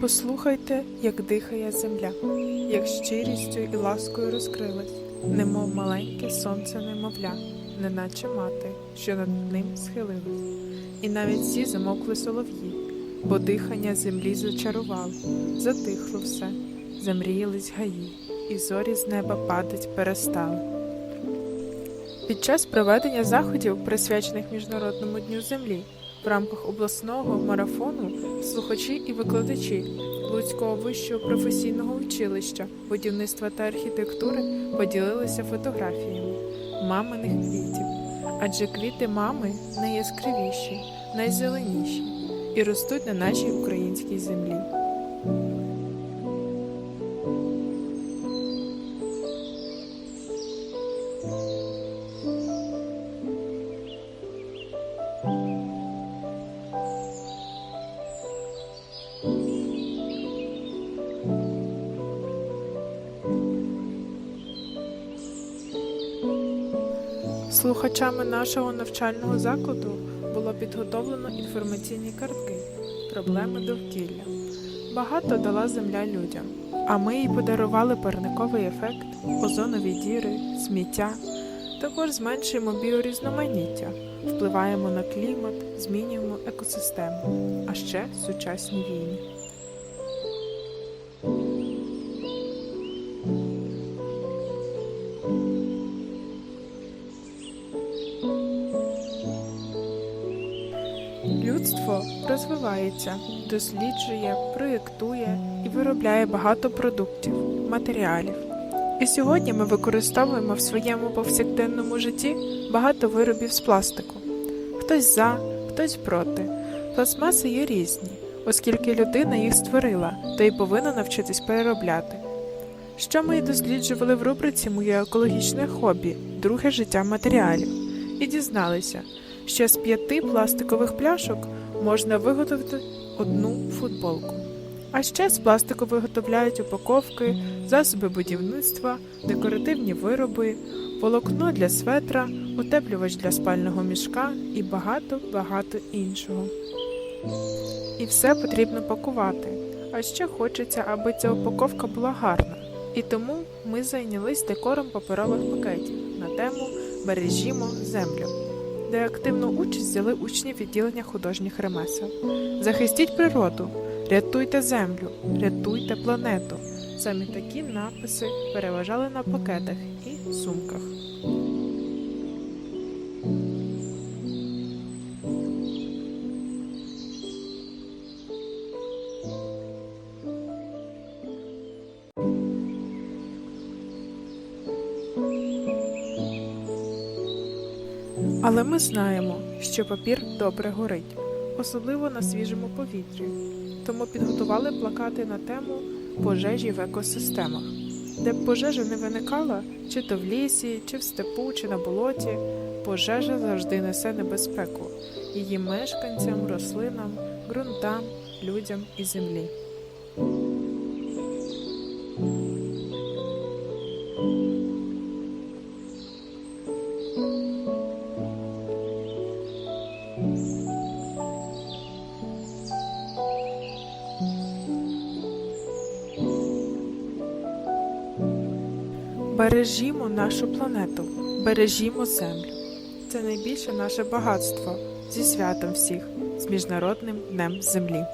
Послухайте, як дихає земля, як щирістю і ласкою розкрилась, немов маленьке сонце немовля, неначе мати, що над ним схилилась. І навіть всі замовкли солов'ї, бо дихання землі зачарувало, затихло все, замріялись гаї, і зорі з неба падать перестали. Під час проведення заходів, присвячених Міжнародному дню землі, в рамках обласного марафону слухачі і викладачі Луцького вищого професійного училища будівництва та архітектури поділилися фотографіями маминих квітів, адже квіти мами найяскравіші, найзеленіші і ростуть на нашій українській землі. Слухачами нашого навчального закладу було підготовлено інформаційні картки Проблеми довкілля. Багато дала земля людям, а ми їй подарували парниковий ефект, озонові діри, сміття. Також зменшуємо біорізноманіття, впливаємо на клімат, змінюємо екосистему, а ще сучасні війни. Людство розвивається, досліджує, проєктує і виробляє багато продуктів, матеріалів. І сьогодні ми використовуємо в своєму повсякденному житті багато виробів з пластику. Хтось за, хтось проти. Пластмаси є різні, оскільки людина їх створила, то й повинна навчитись переробляти. Що ми й досліджували в рубриці Моє екологічне хобі Друге життя матеріалів і дізналися, що з п'яти пластикових пляшок можна виготовити одну футболку. А ще з пластику виготовляють упаковки, засоби будівництва, декоративні вироби, волокно для светра, утеплювач для спального мішка і багато-багато іншого. І все потрібно пакувати. А ще хочеться, аби ця упаковка була гарна. І тому ми зайнялись декором паперових пакетів на тему Бережімо землю де активну участь взяли учні відділення художніх ремесел. Захистіть природу, рятуйте землю, рятуйте планету. Саме такі написи переважали на пакетах і сумках. Але ми знаємо, що папір добре горить, особливо на свіжому повітрі. Тому підготували плакати на тему пожежі в екосистемах, де б пожежа не виникала, чи то в лісі, чи в степу, чи на болоті. Пожежа завжди несе небезпеку її мешканцям, рослинам, ґрунтам, людям і землі. Бережімо нашу планету, бережімо землю. Це найбільше наше багатство зі святом всіх, з Міжнародним днем землі.